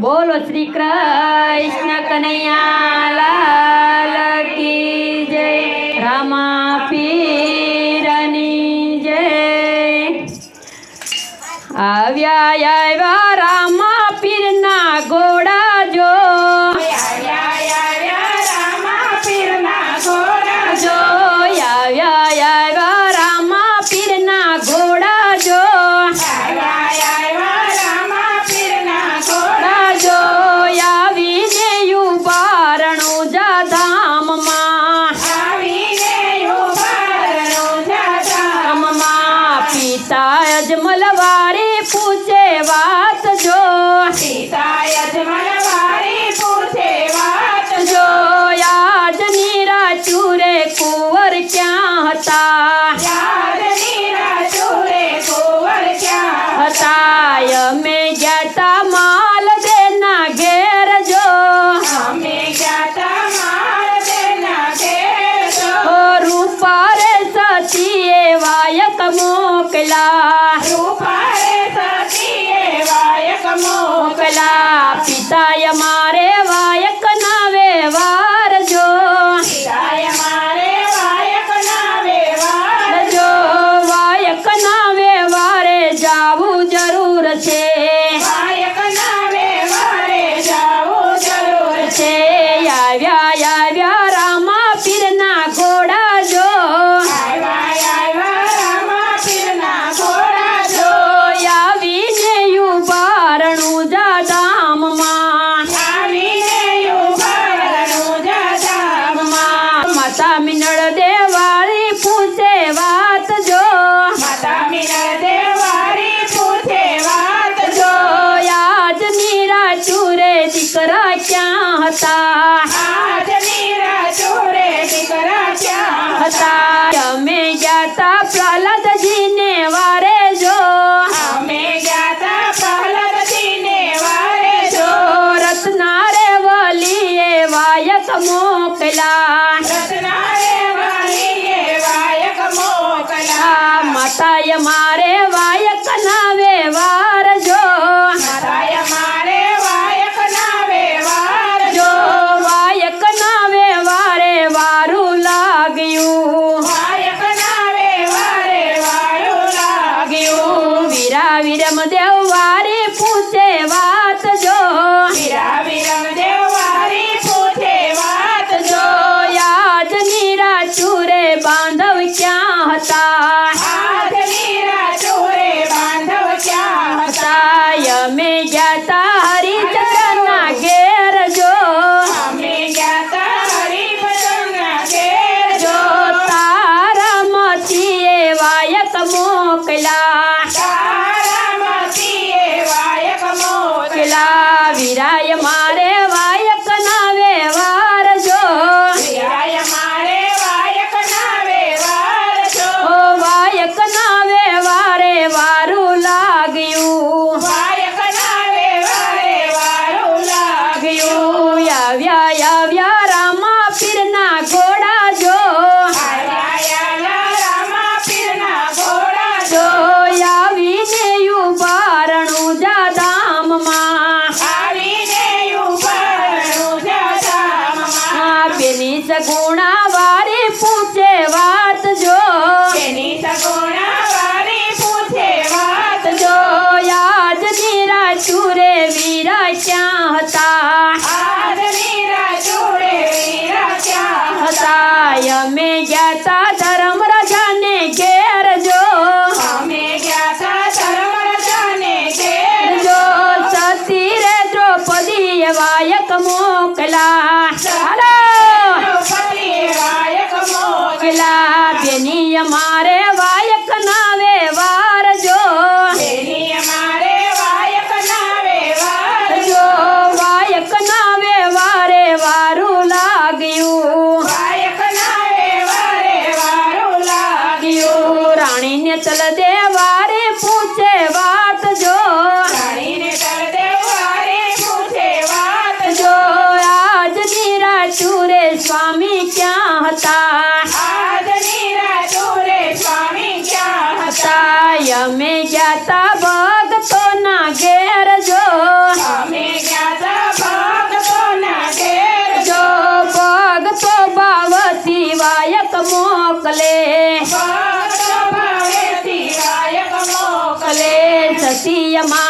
બોલો શ્રી કૃષ્ણ કનૈયા લાલ કી જય, રામા પીરની જય. આવ્યા આવ્યા રામા પીરના ગો તાય મારે વાયક ના વેવાર જો. વાયક ના વેવાર વાયક ના વેવારે જાવું જરૂર છે. રચ્યા હતા. I Mareva. તેની સગુણા વારે પૂછે વાત જો. તેની સગુણા વારે પૂછે વાત જો. આજની રાજુરે વીરા ક્યાં પહેલા બેની અમારે વા પછી અમારે